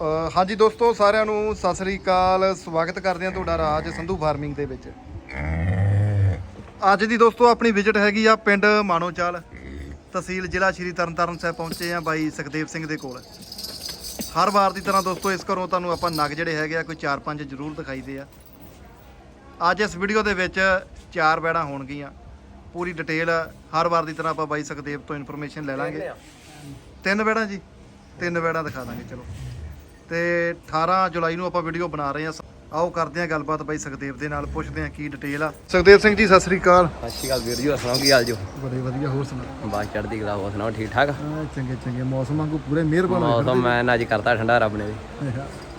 ਹਾਂਜੀ ਦੋਸਤੋ ਸਾਰਿਆਂ ਨੂੰ ਸਤਿ ਸ੍ਰੀ ਅਕਾਲ। ਸਵਾਗਤ ਕਰਦੇ ਹਾਂ ਤੁਹਾਡਾ ਰਾਜ ਸੰਧੂ ਫਾਰਮਿੰਗ ਦੇ ਵਿੱਚ। ਅੱਜ ਦੀ ਦੋਸਤੋ ਆਪਣੀ ਵਿਜ਼ਿਟ ਹੈਗੀ ਆ ਪਿੰਡ ਮਾਣੋਚਾਲ। ਤਹਿਸੀਲ ਜ਼ਿਲ੍ਹਾ ਸ਼੍ਰੀ ਤਰਨਤਾਰਨ ਸਾਹਿਬ ਪਹੁੰਚੇ ਆ ਬਾਈ ਸੁਖਦੇਵ ਸਿੰਘ ਦੇ ਕੋਲ। ਹਰ ਵਾਰ ਦੀ ਤਰ੍ਹਾਂ ਦੋਸਤੋ ਇਸ ਘਰੋਂ ਤੁਹਾਨੂੰ ਆਪਾਂ ਨਗ ਜਿਹੜੇ ਹੈਗੇ ਆ ਕੋਈ 4-5 ਜ਼ਰੂਰ ਦਿਖਾਈਦੇ ਆ। ਅੱਜ ਇਸ ਵੀਡੀਓ ਦੇ ਵਿੱਚ ਚਾਰ ਬੈੜਾਂ ਹੋਣਗੀਆਂ। ਪੂਰੀ ਡਿਟੇਲ ਹਰ ਵਾਰ ਦੀ ਤਰ੍ਹਾਂ ਆਪਾਂ ਬਾਈ ਸੁਖਦੇਵ ਤੋਂ ਇਨਫੋਰਮੇਸ਼ਨ ਲੈ ਲਾਂਗੇ। ਤਿੰਨ ਬੈੜਾਂ ਜੀ। ਤਿੰਨ ਬੈੜਾਂ ਦਿਖਾ ਦਾਂਗੇ ਚਲੋ। ਤੇ 18 ਜੁਲਾਈ ਨੂੰ ਆਪਾਂ ਵੀਡੀਓ ਬਣਾ ਰਹੇ ਹਾਂ। ਆਓ ਕਰਦੇ ਹਾਂ ਗੱਲਬਾਤ ਬਾਈ ਸੁਖਦੇਵ ਦੇ ਨਾਲ ਪੁੱਛਦੇ ਹਾਂ ਕੀ ਡਿਟੇਲ ਆ। ਸੁਖਦੇਵ ਸਿੰਘ ਜੀ ਸਤਿ ਸ੍ਰੀ ਅਕਾਲ। ਸਤਿ ਸ਼੍ਰੀ ਅਕਾਲ ਵੀਰ ਜੀ ਹੋਰ ਸੁਣਾਓ ਕੀ ਹਾਲ ਜੋ? ਬੜੇ ਵਧੀਆ ਹੋਰ ਸੁਣਾ ਬਾਤ ਚੜ੍ਹਦੀ ਕਲਾ ਹੋਰ ਸੁਣਾਓ ਠੀਕ ਠਾਕ? ਚੰਗੇ ਚੰਗੇ। ਮੌਸਮ ਵਾਂਗੂ ਪੂਰੇ ਮਿਹਰਬਾਨ ਮੌਸਮ ਮੈਂ ਅੱਜ ਕਰਤਾ ਠੰਡਾ ਰੱਬ ਨੇ। ਵੀ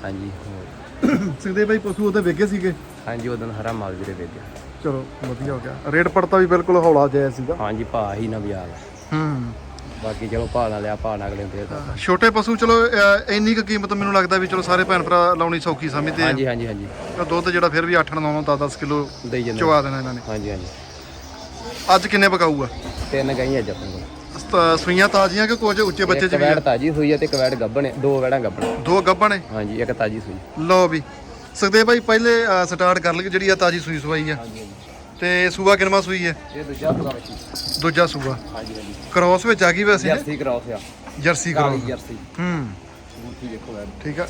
ਹਾਂਜੀ। ਹੋਰ। ਸੁਖਦੇਵ ਬਾਈ ਪਸ਼ੂ ਉਹਦੇ ਵੇਗੇ ਸੀਗੇ? ਹਾਂਜੀ ਉਦੋਂ ਹਰਾ ਮਾਲ ਵੀਰੇ ਵੇਚਿਆ ਚਲੋ ਵਧੀਆ ਹੋ ਗਿਆ। ਰੇਟ ਪੜਤਾ ਵੀ ਬਿਲਕੁਲ ਹੌਲਾ ਜਾਇਆ ਸੀਗਾ। ਹਾਂਜੀ ਭਾ ਹੀ ਨਾ ਬਾਜ਼ਾਰ ਹੂੰ। ਬਾਕੀ ਚਲੋ ਭਾ ਨਾਲ ਲਿਆ ਭਾ ਨਾਲ ਅਗਲੇ ਦੇ ਤਾਂ ਛੋਟੇ ਪਸ਼ੂ ਚਲੋ ਅਹ, ਇੰਨੀ ਕੁ ਕੀਮਤ ਮੈਨੂੰ ਲੱਗਦਾ ਵੀ ਚਲੋ ਸਾਰੇ ਭੈਣ ਭਰਾ ਲਾਉਣੀ ਸੌਖੀ ਸਮਝਦੇ ਆ। ਹਾਂਜੀ ਹਾਂਜੀ ਹਾਂਜੀ। ਤਾਂ ਦੁੱਧ ਜਿਹੜਾ ਫਿਰ ਵੀ 8 9 10 10 ਕਿਲੋ ਦੇਈ ਜਾਂਦੇ। ਚਵਾ ਦੇਣਾ ਇਹਨਾਂ ਨੇ। ਹਾਂਜੀ ਹਾਂਜੀ। ਅੱਜ ਕਿੰਨੇ ਪਕਾਊਗਾ? ਤਿੰਨ ਗਈ ਅੱਜ ਆਪਣੇ ਕੋਲ। ਸ- ਸੂਈਆਂ ਤਾਜ਼ੀਆਂ ਕਿ ਕੁਝ ਉੱਚੇ ਬੱਚੇ ਇੱਕ ਚ ਵੀ ਵੈੜ ਆ? ਤਾਜੀ ਸੂਈ ਹੈ ਤੇ ਇੱਕ ਵੈੜ ਗੱਬਣ ਹੈ ਦੋ ਵੈੜਾਂ ਗੱਬਣ। ਦੋ ਗੱਭਾਂ ਨੇ ਹਾਂਜੀ ਇੱਕ ਤਾਜੀ ਸੂਈ। ਲਓ ਵੀ। ਸੁਖਦੇਵ ਭਾਈ ਪਹਿਲੇ ਸਟਾਰਟ ਕਰ ਲਈ ਜਿਹੜੀ ਆ ਤਾਜੀ ਸੂਈ ਸਵਾਈ ਆ। ਹਾਂਜੀ। ਤੇ ਸੂਆ ਕਿੰਨਵਾਂ ਸੂਈ ਹੈ? ਇਹ ਦੂਜਾ ਪੂਰਾ ਬੱਚੀ ਦੂਜਾ ਸੂਆ ਹਾਂਜੀ ਹਾਂਜੀ। ਕ੍ਰਾਸ ਵਿੱਚ ਆ ਗਈ ਵੈਸੇ ਜਰਸੀ ਕਰਾਉਸ ਆ। ਜਰਸੀ ਕਾਲੀ ਕ੍ਰਾਸ ਜਰਸੀ। ਹੂੰ। ਬੂਟੀ ਦੇਖੋ ਵੈੜ ਠੀਕ ਆ।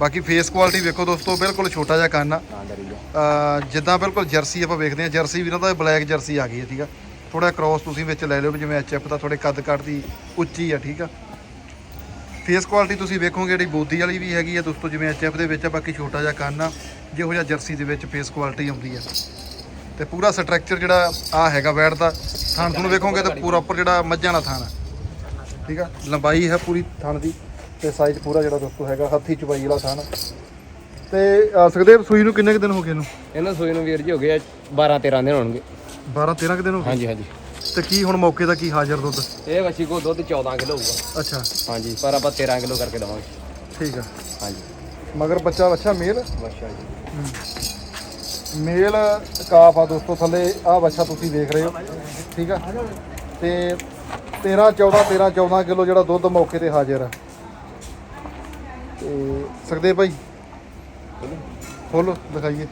ਬਾਕੀ ਫੇਸ ਕੁਆਲਿਟੀ ਵੇਖੋ ਦੋਸਤੋ ਬਿਲਕੁਲ ਛੋਟਾ ਜਿਹਾ ਕੰਨ ਆ। ਡਰੀ ਅਹ ਜਿੱਦਾਂ ਬਿਲਕੁਲ ਜਰਸੀ ਆਪਾਂ ਵੇਖਦੇ ਆ ਜਰਸੀ ਵੀਰਾਂ ਦਾ ਬਲੈਕ ਜਰਸੀ ਆ ਗਈ ਹੈ ਠੀਕ ਆ। ਥੋੜਾ ਕ੍ਰਾਸ ਤੁਸੀਂ ਵਿੱਚ ਲੈ ਲਿਓ ਵੀ ਜਿਵੇਂ ਐਚਐਫ ਦਾ ਥੋੜੇ ਕੱਦ ਕੱਟ ਦੀ ਉੱਚੀ ਆ ਠੀਕ ਆ। ਫੇਸ ਕੁਆਲਿਟੀ ਤੁਸੀਂ ਵੇਖੋਗੇ ਜਿਹੜੀ ਬੋਦੀ ਵਾਲੀ ਵੀ ਹੈਗੀ ਆ ਦੋਸਤੋ ਜਿਵੇਂ ਐਚਐਫ ਦੇ ਵਿੱਚ ਆ ਬਾਕੀ ਛੋਟਾ ਜਿਹਾ ਕੰਨ ਆ ਜਿਹੋ ਜਿਹਾ ਜਰਸੀ ਦੇ ਵਿੱਚ ਫੇਸ ਕੁਆਲਿਟੀ ਆਉਂਦੀ ਆ। ਤੇ ਪੂਰਾ ਸਟਰਕਚਰ ਜਿਹੜਾ ਆ ਹੈਗਾ ਵੈੜ ਦਾ ਥਣ ਤੁਹਾਨੂੰ ਵੇਖੋਗੇ ਤਾਂ ਪੂਰਾ ਉੱਪਰ ਜਿਹੜਾ ਮੱਝਾਂ ਦਾ ਥਣ ਆ। ਠੀਕ ਆ? ਲੰਬਾਈ ਹੈ ਪੂਰੀ ਥਣ ਦੀ ਤੇ ਸਾਈਜ਼ ਪੂਰਾ ਜਿਹੜਾ ਦੋਸਤੋ ਹੈਗਾ ਹੱਥੀ ਚੁਬਾਈ ਵਾਲਾ ਥਣ ਤੇ ਸੁਖਦੇਵ ਸੂਈ ਨੂੰ ਕਿੰਨੇ ਕੁ ਦਿਨ ਹੋ ਗਏ ਇਹਨੂੰ? ਇਹਨਾਂ ਸੂਈ ਨੂੰ ਵੀਰ ਜੀ ਹੋ ਗਏ 12 13 ਦਿਨ ਹੋਣਗੇ। 12 13 ਕੁ ਦਿਨ ਹੋ ਗਏ? ਹਾਂਜੀ ਹਾਂਜੀ। ਤੇ ਕੀ ਹੁਣ ਮੌਕੇ ਦਾ ਕੀ ਹਾਜ਼ਰ ਦੁੱਧ? ਇਹ ਵੱਛੀ ਕੋ ਦੁੱਧ 14 ਕਿਲੋ ਹੋਊਗਾ। ਅੱਛਾ। ਹਾਂਜੀ ਪਰ ਆਪਾਂ 13 ਕਿਲੋ ਕਰਕੇ ਦਵਾਂਗੇ। ਠੀਕ ਆ। ਹਾਂਜੀ। ਮਗਰ ਬੱਚਾ ਅੱਛਾ ਮੇਲ? ਬੱਛਾ ਜੀ। ਮੇਲ ਕਾਫ ਆ ਦੋਸਤੋ ਥੱਲੇ ਆ ਬੱਚਾ ਤੁਸੀਂ ਦੇਖ ਰਹੇ ਹੋ ਠੀਕ ਆ? ਤੇ 13 14 13 14 ਕਿਲੋ ਜਿਹੜਾ ਦੁੱਧ ਮੌਕੇ ਤੇ ਹਾਜ਼ਰ ਆ। ਤੇ ਸਕਦੇ ਭਾਈ? ਖੋਲੋ ਦਿਖਾਈਏ।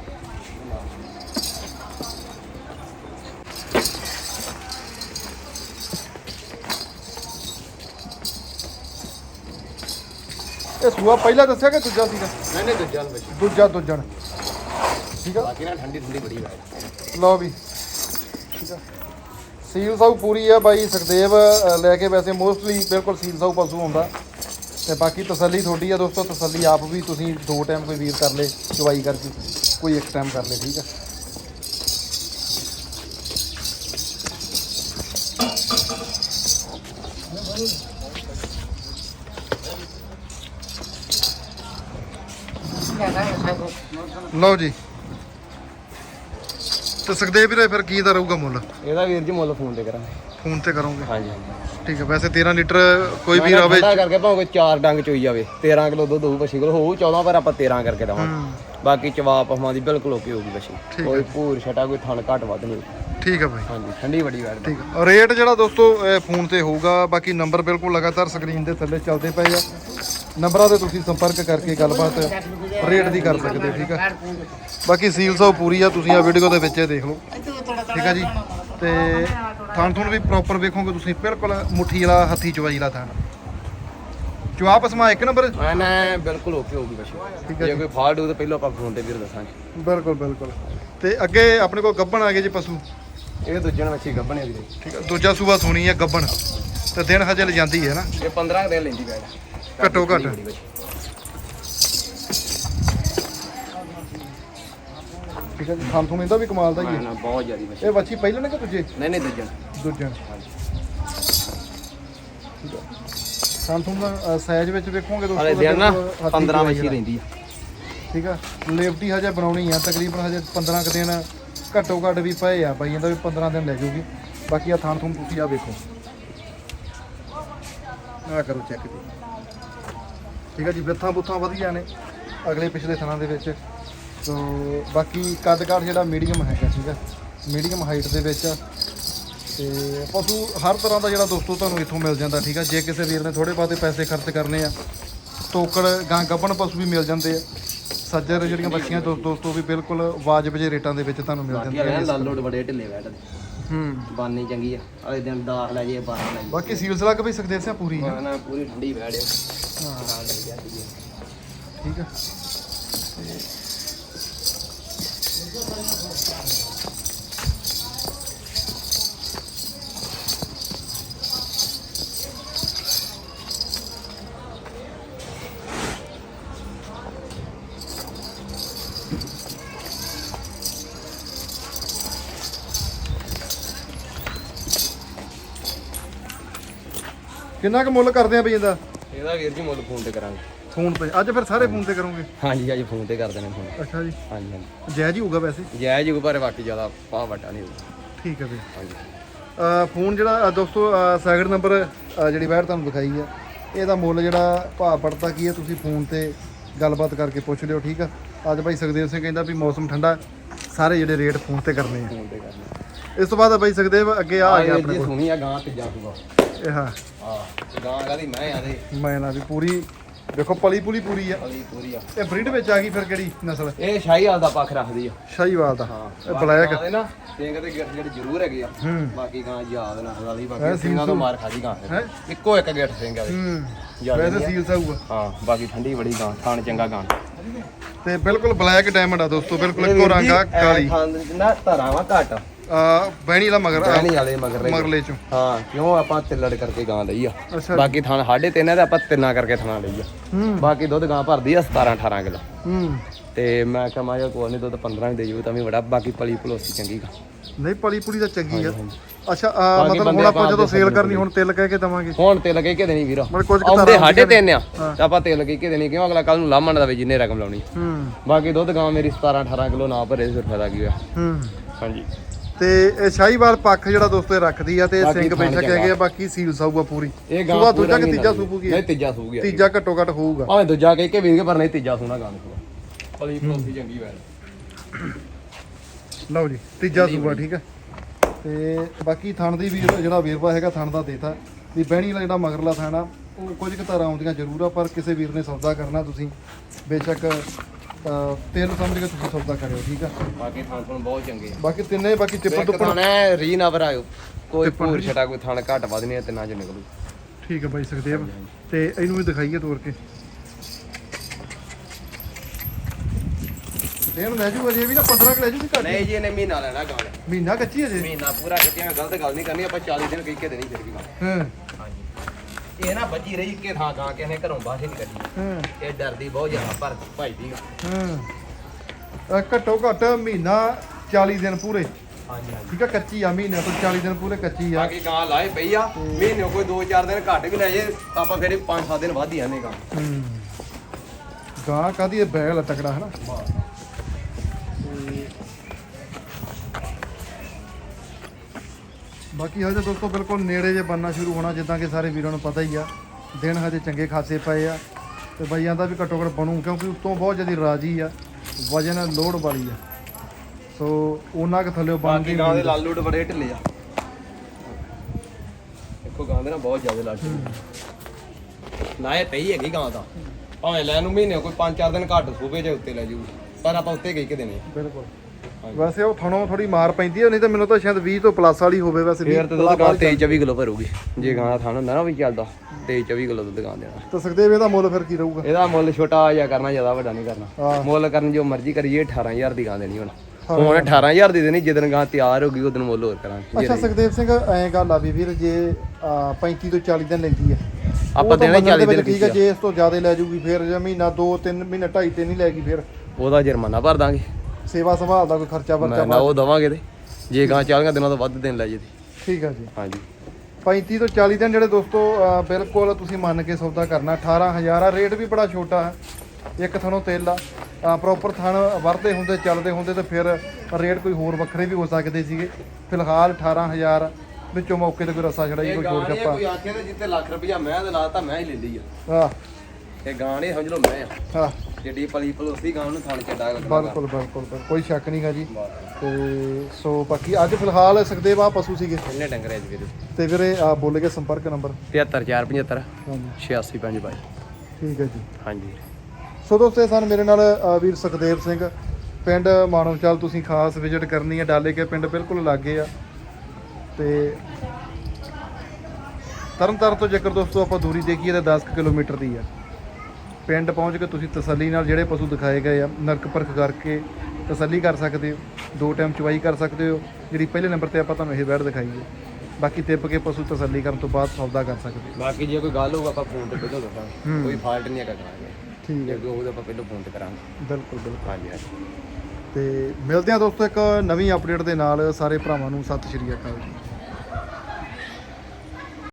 ਇਹ ਸੂਆ ਪਹਿਲਾਂ ਦੱਸਿਆ ਕਿ ਦੂਜਾ ਸੀਗਾ? ਨਹੀਂ ਨਹੀਂ ਦੂਜਾ ਦੂਜਾ ਦੂਜਣ ਠੀਕ ਆ? ਬਾਕੀ ਨਾ ਠੰਡੀ ਠੰਡੀ ਬੜੀ ਹੈ ਲਓ ਵੀ। ਠੀਕ ਆ। ਸੀਲ ਸਾਊ ਪੂਰੀ ਆ ਬਾਈ ਸੁਖਦੇਵ ਲੈ ਕੇ ਵੈਸੇ ਮੋਸਟਲੀ ਬਿਲਕੁਲ ਸੀਲ ਸਾਊ ਪਸ਼ੂ ਹੁੰਦਾ। ਤੇ ਬਾਕੀ ਤਸੱਲੀ ਤੁਹਾਡੀ ਆ ਦੋਸਤੋ ਤਸੱਲੀ ਆਪ ਵੀ ਤੁਸੀਂ ਦੋ ਟਾਈਮ ਕੋਈ ਵੀਰ ਕਰ ਲੇ ਚਵਾਈ ਕਰਕੇ ਕੋਈ ਇੱਕ ਟਾਈਮ ਕਰ ਲੇ ਠੀਕ ਆ। ਲਓ ਜੀ। ਤੇ ਸੁਖਦੇਵ ਵੀਰੇ ਫਿਰ ਕੀ ਦਾ ਰਹੂਗਾ ਮੁੱਲ? ਇਹਦਾ ਵੀਰ ਜੀ ਮੁੱਲ ਫੋਨ ਤੇ ਕਰਾਂਗੇ। ਫੋਨ ਤੇ ਕਰੋਗੇ? ਹਾਂਜੀ ਹਾਂਜੀ। ਠੀਕ ਹੈ ਵੈਸੇ 13 ਲੀਟਰ ਕੋਈ ਵੀ ਰਵੇ ਠੰਡਾ ਕਰਕੇ ਭਾਵੇਂ ਕੋਈ ਚਾਰ ਡੰਗ ਚੋਈ ਜਾਵੇ 13 ਕਿਲੋ ਦੁੱਧ ਹੋਊ ਬੱਛੀ ਕੋਲ ਹੋਊ 14 ਪਰ ਆਪਾਂ 13 ਕਰਕੇ ਦਵਾਂਗੇ। ਬਾਕੀ ਚਵਾਪ ਹਮਾਂ ਦੀ ਬਿਲਕੁਲ ਓਕੇ ਹੋਊਗੀ ਬੱਛੀ ਕੋਈ ਭੂਰ ਛਟਾ ਕੋਈ ਥਣ ਘੱਟ ਵੱਧ ਨਹੀਂ। ਠੀਕ ਹੈ ਭਾਈ ਹਾਂਜੀ ਠੰਡੀ ਬੜੀ ਵੈੜ ਠੀਕ ਹੈ। ਰੇਟ ਜਿਹੜਾ ਦੋਸਤੋ ਫੋਨ ਤੇ ਹੋਊਗਾ ਬਾਕੀ ਨੰਬਰ ਬਿਲਕੁਲ ਲਗਾਤਾਰ ਸਕਰੀਨ ਦੇ ਥੱਲੇ ਚੱਲਦੇ ਪਏ ਆ। ਨੰਬਰਾਂ ਤੇ ਤੁਸੀਂ ਸੰਪਰਕ ਕਰਕੇ ਗੱਲਬਾਤ ਰੇਟ ਦੀ ਕਰ ਸਕਦੇ ਹੋ ਠੀਕ ਆ? ਬਾਕੀ ਸੀਲ ਸੌ ਪੂਰੀ ਆ ਤੁਸੀਂ ਆ ਵੀਡੀਓ ਦੇ ਵਿੱਚ ਇਹ ਦੇਖ ਲਓ। ਠੀਕ ਆ ਜੀ? ਤੇ ਥਣ ਥਣ ਵੀ ਪ੍ਰੋਪਰ ਵੇਖੋਗੇ ਤੁਸੀਂ ਬਿਲਕੁਲ ਮੁੱਠੀ ਵਾਲਾ ਹੱਥੀ ਚਵਾਈ ਵਾਲਾ ਥਣ। ਜਵਾਬ ਸਮਾ ਇੱਕ ਨੰਬਰ? ਮੈਂ ਨਾ ਬਿਲਕੁਲ ਓਕੇ ਹੋਊਗੀ ਠੀਕ ਹੈ ਜੇ ਕੋਈ ਫਾਲਟ ਹੋਊ ਤਾਂ ਪਹਿਲਾਂ ਆਪਾਂ ਫੋਨ ਤੇ ਵੀਰ ਦੱਸਾਂਗੇ। ਬਿਲਕੁਲ ਬਿਲਕੁਲ। ਤੇ ਅੱਗੇ ਆਪਣੇ ਕੋਲ ਗੱਬਣ ਆ ਗਏ ਜੀ ਪਸ਼ੂ। ਇਹ ਦੂਜੇ ਨਾਲ ਬੱਛੀ ਗੱਭਣੇ ਵੀਰੇ। ਠੀਕ ਆ ਦੂਜਾ ਸੂਆ ਸੋਣੀ ਹੈ ਗੱਬਣ। ਤੇ ਦਿਨ ਹਜੇ ਜਾਂਦੀ ਹੈ ਨਾ। ਇਹ 15 ਕੁ ਦਿਨ ਲੈਂਦੀ ਵੈੜ ਘੱਟੋ ਘੱਟ। ਠੀਕ ਹੈ ਜੀ ਥਣ ਥਣ ਇਹਦਾ ਵੀ ਕਮਾਲ ਦਾ ਹੀ ਹੈ। ਨਾ ਬਹੁਤ ਜ਼ਿਆਦੀ ਬੱਛੀ ਇਹ ਬੱਚੀ ਪਹਿਲਾਂ ਨੇ ਕਿ ਦੂਜੇ? ਨਹੀਂ ਨਹੀਂ ਦੂਜੇ ਦੂਜੇ ਥਣ ਥਣ ਦਾ ਸਾਈਜ਼ ਵਿੱਚ ਵੇਖੋਗੇ ਦੋਸਤੋ ਹਲੇ ਤਾਂ ਦਿਨ ਨਾ ਬਿਲਕੁਲ ਹੱਥੀਂ 15 ਚਵਾਈ ਬੱਛੀ ਵਾਲਾ। ਰਹਿੰਦੀ ਆ। ਠੀਕ ਆ ਲੇਵਟੀ ਹਜੇ ਬਣਾਉਣੀ ਆ ਤਕਰੀਬਨ ਹਜੇ 15 ਕੁ ਦਿਨ ਘੱਟੋ ਘੱਟ ਵੀ ਪਏ ਆ ਬਾਈ ਇਹਦਾ ਵੀ 15 ਦਿਨ ਲੈ ਜਾਊਗੀ। ਬਾਕੀ ਆ ਥਣ ਥਣ ਤੁਸੀਂ ਆ ਵੇਖੋ। ਆ ਕਰੋ ਚੈੱਕ ਜੀ। ਠੀਕ ਆ ਜੀ ਬਿੱਥਾਂ ਬੁੱਥਾਂ ਵਧੀਆ ਨੇ ਅਗਲੇ ਪਿਛਲੇ ਥਣਾਂ ਦੇ ਵਿੱਚ। ਸੋ ਬਾਕੀ ਕੱਦ ਕਾਠ ਜਿਹੜਾ ਮੀਡੀਅਮ ਹੈਗਾ ਠੀਕ ਆ ਮੀਡੀਅਮ ਹਾਈਟ ਦੇ ਵਿੱਚ। ਤੇ ਪਸ਼ੂ ਹਰ ਤਰ੍ਹਾਂ ਦਾ ਜਿਹੜਾ ਦੋਸਤੋ ਤੁਹਾਨੂੰ ਇੱਥੋਂ ਮਿਲ ਜਾਂਦਾ ਠੀਕ ਆ ਜੇ ਕਿਸੇ ਵੀਰ ਨੇ ਥੋੜੇ ਬਹੁਤੇ ਪੈਸੇ ਖਰਚ ਕਰਨੇ ਆ ਤੋਕੜ ਗਾਂ ਗੱਭਣ ਪਸ਼ੂ ਵੀ ਮਿਲ ਜਾਂਦੇ ਆ। ਸੱਜਰ ਜਿਹੜੀਆਂ ਬੱਚੀਆਂ ਦੋਸਤ ਦੋਸਤੋ ਵੀ ਬਿਲਕੁਲ ਵਾਜਬ ਜੇ ਰੇਟਾਂ ਦੇ ਵਿੱਚ ਤੁਹਾਨੂੰ ਮਿਲ ਜਾਂਦੀਆਂ ਆ ਲਾਲੋਡ ਬੜੇ ਢਿੱਲੇ ਬੈਠ ਹੂੰ। ਬਾਨੀ ਚੰਗੀ ਆ ਅਗਲੇ ਦਿਨ ਦਾਖ ਲੈ ਜੇ 12 ਲੈ ਬਾਕੀ ਸੀਲਸ ਲੱਗ ਵੀ ਸਕਦੇ ਸਿਆ ਪੂਰੀ ਹੈ। ਨਾ ਪੂਰੀ ਠੰਡੀ ਬੈਠ ਹਾਂ ਹੈ। ਠੀਕ ਆ। ਕਿੰਨਾ ਕੁ ਮੁੱਲ ਕਰਦੇ ਆ ਬਈ ਇਹਦਾ? ਇਹਦਾ ਵੀਰ ਜੀ ਮੁੱਲ ਫੋਨ ਤੇ ਕਰਾਂਗੇ। ਫੋਨ ਤੇ ਅੱਜ ਫਿਰ ਸਾਰੇ ਫੋਨ ਤੇ ਕਰੋਗੇ? ਹਾਂਜੀ ਅੱਜ ਫੋਨ ਤੇ ਕਰ ਦੇਣੇ ਫੋਨ ਅੱਛਾ ਜੀ। ਹਾਂਜੀ ਹਾਂਜੀ। ਜਾਇਜ਼ ਹੀ ਹੋਊਗਾ ਵੈਸੇ? ਜਾਇਜ਼ ਹੋਊ ਪਰ ਬਾਕੀ ਜ਼ਿਆਦਾ ਪਾ ਵਟਾ ਨਹੀਂ ਹੋਊਗਾ। ਠੀਕ ਹੈ ਬਈ ਹਾਂਜੀ। ਅ, ਫੋਨ ਜਿਹੜਾ ਅ, ਦੋਸਤੋ ਸੈਕਿੰਡ ਨੰਬਰ ਜਿਹੜੀ ਬਾਹਰ ਤੁਹਾਨੂੰ ਦਿਖਾਈ ਆ ਇਹਦਾ ਮੁੱਲ ਜਿਹੜਾ ਭਾਅ ਪੜਤਾ ਕੀ ਹੈ ਤੁਸੀਂ ਫੋਨ ਤੇ ਗੱਲਬਾਤ ਕਰਕੇ ਪੁੱਛ ਲਿਓ ਠੀਕ ਆ? ਅੱਜ ਭਾਈ ਸੁਖਦੇਵ ਸਿੰਘ ਕਹਿੰਦਾ ਵੀ ਮੌਸਮ ਠੰਡਾ ਸਾਰੇ ਜਿਹੜੇ ਰੇਟ ਫੋਨ ਤੇ ਕਰਨੇ ਆ। ਫੋਨ ਤੇ ਕਰਨਾ ਇਸ ਤੋਂ ਬਾਅਦ ਭਾਈ ਸੁਖਦੇਵ ਅੱਗੇ ਆ ਗਿਆ ਆਪਣੇ ਜੀ ਕੋਲ। ਸੁਣੀ ਆ ਗਾਂ ਤੀਜਾ ਸੂਗਾ ਇਹ ਹਾਂ। ਹਾਂ ਗਾਂ ਕਾਦੀ ਮੈਂ ਆ ਦੇ। ਮੈਂ ਨਾ ਵੀ ਪੂਰੀ ਦੇਖੋ ਪਲੀ ਪੁਲੀ ਪੂਰੀ ਆ। ਅਲੀ ਪੂਰੀ ਆ। ਇਹ ਬਰੀਡ ਵਿੱਚ ਆ ਗਈ ਫਿਰ ਕਿਹੜੀ ਨਸਲ? ਇਹ ਸ਼ਾਹੀ ਹਾਲ ਦਾ ਪੱਖ ਰੱਖਦੀ ਆ। ਸ਼ਾਹੀਵਾਲ ਦਾ। ਹਾਂ। ਇਹ ਬਲੈਕ ਗਾਂ ਦੇ ਨਾ ਸਿੰਘ ਦੇ ਗਿੱਠ ਜਿਹੜੇ ਜ਼ਰੂਰ ਹੈਗੇ ਆ। ਬਾਕੀ ਗਾਂ ਯਾਦ ਨਾ ਵਾਲੀ ਹੈਂ, ਬਾਕੀ ਸਿੰਘਾਂ ਤੋਂ ਮਾਰ ਖਾਦੀ ਗਾਂ ਫਿਰ। ਹੈਂ? ਇੱਕੋ ਇੱਕ ਗਿੱਠ ਸਿੰਘ ਆ ਦੇ ਹੂੰ। ਜ਼ਿਆਦਾ ਵੈਸੇ ਨਹੀਂ ਆ। ਸੀਲ ਸਾਊਗਾ ਹਾਂ ਬਾਕੀ ਠੰਡੀ ਬੜੀ ਗਾਂ ਖਾਣ ਚੰਗਾ ਗਾਂ। ਤੇ ਬਿਲਕੁਲ ਬਲੈਕ ਡਾਇਮੰਡ ਆ ਦੋਸਤੋ ਬਿਲਕੁਲ ਇੱਕੋ ਰੰਗ ਆ ਕਾਲੀ। ਨਾ ਧਾਰਾਂ ਵਾ ਘੱਟ। ਬਹਿਣੀ ਵਾਲਾ ਮਗਰ ਆ, ਰਹਿਣੀ ਵਾਲੇ ਮਗਰ ਰਹੀ ਮਗਰਲੇ ਚੋਂ। ਹਾਂ ਕਿਉਂ ਆਪਾਂ ਤਿੱਲੜ ਕਰਕੇ ਗਾਂ ਲਈ ਆ। ਅੱਛਾ। ਬਾਕੀ ਥਾਂ ਸਾਢੇ ਤਿੰਨ ਆ ਤੇ ਆਪਾਂ ਤਿੰਨਾਂ ਕਰਕੇ ਥਾਂ ਲਈ ਆ। ਹੂੰ। ਬਾਕੀ ਦੁੱਧ ਗਾਂ ਭਰਦੀ ਆ 17 18 ਕਿਲੋ। ਹੂੰ। ਤੇ ਮੈਂ ਕਿਹਾ ਮਾਜਾ ਕੋਲ ਨਹੀਂ ਦੁੱਧ 15 ਵੀ ਦੇ ਜੂ ਤਾਂ ਵੀ ਬੜਾ। ਬਾਕੀ ਪਲੀ ਪਲੋਸੀ ਚੰਗੀ ਗਾ। ਨਹੀਂ ਪਲੀ ਪੁਲੀ ਤਾਂ ਚੰਗੀ ਆ। ਅੱਛਾ ਮਤਲਬ ਹੁਣ ਆਪਾਂ ਜਦੋਂ ਸੇਲ ਕਰਨੀ ਹੁਣ ਤਿਲ ਕਹਿ ਕੇ ਦਵਾਂਗੇ। ਹੁਣ ਤੇ ਲੱਗੇ ਕਿ ਦੇਣੀ ਵੀਰ। ਆਉਂਦੇ ਸਾਢੇ ਤਿੰਨ ਆ ਹਾਂ। ਆਪਾਂ ਤੇ ਲੱਗੇ ਕਿ ਦੇਣੀ ਕਿਉਂ? ਅਗਲਾ ਕੱਲ ਨੂੰ ਲਾਮਣ ਦਾ ਵੀ ਜਿੰਨੇ ਰਕਮ ਲਾਉਣੀ ਹੂੰ। ਬਾਕੀ ਦੁੱਧ ਗਾਂ ਮੇਰੀ 17 18 ਕਿਲੋ ਨਾ ਭਰੇ ਫਿਰ ਫਾਇਦਾ ਕੀ ਹੋਇਆ? ਹੂੰ। ਹਾਂਜੀ। ਤੇ ਇਹ ਸ਼ਾਹੀਵਾਲ ਪੱਖ ਜਿਹੜਾ ਦੋਸਤੋ ਇਹ ਰੱਖਦੀ ਆ ਤੇ ਬਾਕੀ ਸਿੰਘ ਥਣ ਬੇਸ਼ੱਕ। ਹੈਗੇ ਆ ਬਾਕੀ ਸੀਲ ਸਾਊਗਾ ਪੂਰੀ। ਇਹ ਗਾਂ ਸੂਆ ਦੂਜਾ ਕਿ ਤੀਜਾ ਦੀ। ਸੂਪੂ ਕੀ ਨਹੀਂ ਤੀਜਾ ਸੂਗੀ ਤੀਜਾ ਘੱਟੋ ਘੱਟ ਹੋਊਗਾ। ਭਾਵੇਂ ਦੂਜਾ ਕਹਿ ਕੇ ਵੀਰ ਕੇ ਪਰ ਨਹੀਂ ਤੀਜਾ ਸੂਣਾ ਗਾਂ ਸੂਆ ਪਲੀ ਪਲੋਸੀ ਚੰਗੀ ਵੈਲ ਲਓ ਜੀ ਤੀਜਾ ਸੂਆ ਠੀਕ ਹੈ ਤੇ ਬਾਕੀ ਥਣ ਦੀ ਵੀ ਜਿਹੜਾ- ਜਿਹੜਾ ਵੇਰਵਾ ਹੈਗਾ ਥਣ ਦਾ ਦੇਤਾ। ਵੀ ਬਹਿਣੀ ਵਾਲਾ ਜਿਹੜਾ ਮਗਰਲਾ ਥਣ ਆ ਉਹ ਕੁਝ ਕੁ ਤਰ੍ਹਾਂ ਆਉਂਦੀਆਂ ਜ਼ਰੂਰ ਆ ਪਰ ਕਿਸੇ ਵੀਰ ਨੇ ਸੌਦਾ ਕਰਨਾ ਤੁਸੀਂ ਬੇਸ਼ੱਕ ਤਿੰਨ ਸਮਝ ਕੇ ਤੁਸੀਂ ਸੌਦਾ ਕਰਿਓ ਠੀਕ ਆ? ਬਾਕੀ ਥਾਂ ਥਣ ਬਹੁਤ ਚੰਗੇ ਆ। ਬਾਕੀ ਤਿੰਨੇ ਬਾਕੀ ਟੁੱਪਰ ਥਾਂ ਐ ਰੀ ਨਾ ਭਰਾਇਓ ਕੋਈ ਭੂਰ ਛਟਾ ਕੋਈ ਥਾਂ ਘੱਟ ਵੱਧ ਨਹੀਂ ਤਿੰਨਾਂ ਚ ਨਿਕਲੂ। ਠੀਕ ਹੈ ਬਾਈ ਸੁਖਦੇਵ ਤੇ ਇਹਨੂੰ ਵੀ ਦਿਖਾਈਏ ਤੋਰ ਕੇ। ਇਹਨੂੰ ਲੈ ਜੂ ਅਜੇ ਵੀ ਨਾ 15 ਕਿ ਲੈ ਜੂ ਵੀ ਘੱਟ। ਨਹੀਂ ਜੀ ਇਹਨੇ ਮਹੀਨਾ ਲੈਣਾ ਗਾਂ ਮਹੀਨਾ ਕੱਚੀ ਅਜੇ ਮਹੀਨਾ ਪੂਰਾ ਕਿਤੇ ਮੈਂ ਗਲਤ ਗੱਲ ਨਹੀਂ ਕਰਨੀ ਆਪਾਂ 40 ਦਿਨ ਕਹਿ ਕੇ ਦੇਣੀ ਫਿਰ ਵੀ ਹਾਂ। ਇਹ ਨਾ ਬੱਜੀ ਰਹੀ ਇੱਕੇ ਥਾਂ ਗਾਂ ਕਿਸੇ ਨੇ ਘਰੋਂ ਬਾਹਰ ਨਹੀਂ ਕੱਢੀ ਹਾਂ। ਇਹ ਡਰਦੀ ਬਹੁਤ ਜ਼ਿਆਦਾ ਪਰ ਭਜਦੀ ਗਾ ਹਾਂ। ਅ, ਘੱਟੋ ਘੱਟ ਮਹੀਨਾ 40 ਦਿਨ ਪੂਰੇ। ਹਾਂਜੀ ਹਾਂਜੀ। ਠੀਕ ਆ ਕੱਚੀ ਆ ਮਹੀਨੇ ਤੋਂ 40 ਦਿਨ ਪੂਰੇ ਕੱਚੀ ਆ। ਬਾਕੀ ਗਾਂ ਲਾਏ ਪਈ ਆ ਮਹੀਨੇ ਕੋਈ 2-4 ਦਿਨ ਘੱਟ ਵੀ ਲੈ ਜੇ ਆਪਾਂ ਫਿਰ 5-7 ਦਿਨ ਵੱਧ ਹੀ ਆਨੇ ਗਾਂ। ਹੂੰ। ਗਾਂ ਕਾਦੀ ਇਹ ਬੈਲ ਆ ਤਕੜਾ ਹਨਾ? ਬਾਕੀ ਹਜੇ ਦੋਸਤੋ ਬਿਲਕੁਲ ਨੇੜੇ ਜੇ ਬੰਨਾ ਸ਼ੁਰੂ ਹੋਣਾ ਜਿੱਦਾਂ ਕਿ ਸਾਰੇ ਵੀਰਾਂ ਨੂੰ ਪਤਾ ਹੀ ਆ ਦਿਨ ਹਜੇ ਚੰਗੇ ਖਾਸੇ ਪਏ ਆ ਤੇ ਬਈਆਂ ਦਾ ਵੀ ਘੱਟੋ ਘੱਟ ਬਣੂ ਕਿਉਂਕਿ ਉੱਤੋਂ ਬਹੁਤ ਜ਼ਿਆਦਾ ਰਾਜੀ ਆ ਵਜਨ ਲੋਡ ਵਾਲੀ ਆ। ਸੋ ਉਹਨਾਂ ਕੁ ਥੱਲੇ ਬਣ ਬਾਕੀ ਕੇ ਗਾਂ ਦੇ ਲਾਲੂਟ ਬੜੇ ਢਿੱਲੇ ਆ। ਦੇਖੋ ਗਾਂ ਦੇ ਨਾ ਬਹੁਤ ਜ਼ਿਆਦਾ ਲਾਲੂ ਨਾ ਇਹ ਪਈ ਹੈਗੀ ਗਾਂ ਦਾ ਭਾਵੇਂ ਲੈ ਨੂੰ ਮਹੀਨੇ ਕੋਈ 5-4 ਦਿਨ ਘੱਟ ਸੂਬੇ ਜੇ ਉੱਤੇ ਲੈ ਜੂ ਪਰ ਆਪਾਂ ਉੱਤੇ ਗਈ ਕਿ ਆ। ਬਿਲਕੁਲ। ਵੈਸੇ ਉਹ ਥਣੋਂ ਥੋੜੀ ਮਾਰ ਪੈਂਦੀ ਹੈ ਨਹੀਂ ਤਾਂ ਮੈਨੂੰ ਤਾਂ ਸ਼ਾਇਦ 20 ਤੋਂ ਪਲੱਸ ਵਾਲੀ ਹੋਵੇ ਵੈਸੇ ਫੇਰ 20 ਤੇ ਦੁੱਧ ਗਾਂ 23-24 ਕਿਲੋ ਭਰੂਗੀ। ਜੇ ਗਾਂ ਦਾ ਥਾਣ ਹੁੰਦਾ ਨਾ ਵੀ ਚੱਲਦਾ 23-24 ਕਿਲੋ ਦੁੱਧ ਗਾਂ ਦੇਣਾ। ਤਾਂ ਸਕਦੇ ਇਹਦਾ ਮੁੱਲ ਫਿਰ ਕੀ ਰਹੂਗਾ? ਇਹਦਾ ਮੁੱਲ ਛੋਟਾ ਜਿਹਾ ਕਰਨਾ ਜ਼ਿਆਦਾ ਵੱਡਾ ਨਹੀਂ ਕਰਨਾ। ਮੁੱਲ ਕਰਨ ਜੋ ਮਰਜ਼ੀ ਕਰੀਏ 18000 ਦੀ ਗਾਂ ਦੇਣੀ ਹੁਣ। ਹੁਣ 18000 ਦੀ ਦੇਣੀ ਜਦੋਂ ਗਾਂ ਤਿਆਰ ਹੋ ਗਈ ਉਦੋਂ ਮੁੱਲ ਹੋਰ ਕਰਾਂਗੇ। ਅੱਛਾ ਸੁਖਦੇਵ ਸਿੰਘ ਐਂ ਗੱਲ ਆ ਵੀ ਵੀਰ ਜੇ ਆ, 35 ਤੋਂ 40 ਦਿਨ ਲੈਂਦੀ ਹੈ। ਆਪਾਂ ਤਾਂ ਦੇਣਾ ਹੀ ਮੰਨਣ ਦੇ 40 ਦਿਨ ਠੀਕ ਹੈ ਜੇ ਇਸ ਤੋਂ ਜ਼ਿਆਦਾ ਲੈ ਜੂਗੀ ਫਿਰ ਜਾਂ ਮਹੀਨਾ 2 3 ਮਹੀਨਾ 2.5 3 ਹੀ ਲੈ ਗਈ ਫਿਰ। ਉਹਦਾ ਜੁਰਮਾਨਾ ਭਰ ਦਾਂਗੇ। ਸੇਵਾ ਸੰਭਾਲ ਦਾ ਕੋਈ ਖਰਚਾ ਵਰਚਾ ਨਾ ਨਾ ਉਹ ਦਵਾਂਗੇ ਤੇ। ਜੇ ਗਾਂ 40 ਦਿਨਾਂ ਤੋਂ ਵੱਧ ਦਿਨ ਲੈ ਜੇ ਤੇ। ਠੀਕ ਆ ਜੀ। ਹਾਂਜੀ। 35 ਤੋਂ 40 ਦਿਨ ਜਿਹੜੇ ਦੋਸਤੋ ਬਿਲਕੁਲ ਤੁਸੀਂ ਮੰਨ ਕੇ ਸੌਦਾ ਕਰਨਾ। 18000 ਆ ਰੇਟ ਵੀ ਬੜਾ ਛੋਟਾ ਹੈ ਇੱਕ ਥਣੋਂ ਤੇਲ ਆ। ਪ੍ਰੋਪਰ ਥਣ ਵਰਦੇ ਹੁੰਦੇ ਚੱਲਦੇ ਹੁੰਦੇ ਤੇ ਫਿਰ ਰੇਟ ਕੋਈ ਹੋਰ ਵੱਖਰੇ ਵੀ ਹੋ ਸਕਦੇ ਸੀਗੇ। ਫਿਲਹਾਲ 18000 ਵਿੱਚੋਂ ਮੌਕੇ ਤੇ ਕੋਈ ਰਸਾ ਛੜਾਈ ਕੋਈ ਛੋੜ ਛੱਪਾ। ਕੋਈ ਆਖੇ ਤੇ ਜਿੱਤੇ ਲੱਖ ਰੁਪਇਆ ਮੈਂ ਤੇ ਲਾਤਾ ਮੈਂ ਹੀ ਲੈ ਲਈ ਆ। ਆ ਇਹ ਗਾਂ ਨੇ ਸਮਝ ਲਓ ਮੈਂ ਆ। ਆ ਜਿੱਡੀ ਪਲੀ ਪਲੋਸੀ ਗਾਂ ਨੂੰ ਥਣ ਚੱਡਾ ਬਿਲਕੁਲ ਬਿਲਕੁਲ ਬਿਲਕੁਲ, ਕੋਈ ਸ਼ੱਕ ਨਹੀਂਗਾ ਜੀ। ਤੇ ਸੋ ਬਾਕੀ ਅੱਜ ਫਿਲਹਾਲ ਸੁਖਦੇਵ ਆ ਪਸ਼ੂ ਸੀਗੇ? ਇੰਨੇ ਡੰਗਰੇ ਅੱਜ ਵੀਰੇ? ਤੇ ਵੀਰੇ ਆ ਬੋਲ ਕੇ ਸੰਪਰਕ ਨੰਬਰ? 73475 ਹਾਂਜੀ। 8655 ਠੀਕ ਹੈ ਜੀ। ਹਾਂਜੀ। ਸੋ ਦੋਸਤੋ ਇਹ ਸਨ ਮੇਰੇ ਨਾਲ ਅ, ਵੀਰ ਸੁਖਦੇਵ ਸਿੰਘ। ਪਿੰਡ ਮਾਨਵਚਾਲ ਤੁਸੀਂ ਖਾਸ ਵਿਜ਼ਿਟ ਕਰਨੀ ਹੈ। ਡਾਲੇ ਕੇ ਪਿੰਡ ਬਿਲਕੁਲ ਲਾਗੇ ਆ। ਤੇ ਤਰਨਤਾਰਨ ਤੋਂ ਜੇਕਰ ਦੋਸਤੋ ਆਪਾਂ ਦੂਰੀ ਦੇਖੀਏ ਤਾਂ 10 ਕੁ ਕਿਲੋਮੀਟਰ ਦੀ ਆ। ਪਿੰਡ ਪਹੁੰਚ ਕੇ ਤੁਸੀਂ ਤਸੱਲੀ ਨਾਲ ਜਿਹੜੇ ਪਸ਼ੂ ਦਿਖਾਏ ਗਏ ਆ ਨਰਕ ਪਰਖ ਕਰਕੇ ਤਸੱਲੀ ਕਰ ਸਕਦੇ ਹੋ ਦੋ ਟਾਈਮ ਚਵਾਈ ਕਰ ਸਕਦੇ ਹੋ ਜਿਹੜੀ ਪਹਿਲੇ ਨੰਬਰ ਤੇ ਆਪਾਂ ਤੁਹਾਨੂੰ ਇਹ ਵੈੜ ਦਿਖਾਈ ਹੈ। ਬਾਕੀ ਤਿੱਪ ਕੇ ਪਸ਼ੂ ਤਸੱਲੀ ਕਰਨ ਤੋਂ ਬਾਅਦ ਸੌਦਾ ਕਰ ਸਕਦੇ ਹੋ। ਬਾਕੀ ਜੇ ਕੋਈ ਗੱਲ ਹੋਊਗਾ ਆਪਾਂ ਫੋਨ ਤੇ ਪਹਿਲਾਂ ਦੱਸਾਂਗੇ। ਕੋਈ ਫਾਲਟ ਨਹੀਂ ਹੈਗਾ ਕਰਾਂਗੇ ਠੀਕ ਜੇ ਹੈ ਹੋਊਗਾ ਆਪਾਂ ਪਹਿਲਾਂ ਫੋਨ ਤੇ ਕਰਾਂਗੇ। ਬਿਲਕੁਲ ਬਿਲਕੁਲ। ਹਾਂਜੀ ਹਾਂਜੀ। ਤੇ ਮਿਲਦੇ ਹਾਂ ਦੋਸਤੋ ਇੱਕ ਨਵੀਂ ਅਪਡੇਟ ਦੇ ਨਾਲ। ਸਾਰੇ ਭਰਾਵਾਂ ਨੂੰ ਸਤਿ ਸ਼੍ਰੀ ਅਕਾਲ ਜੀ।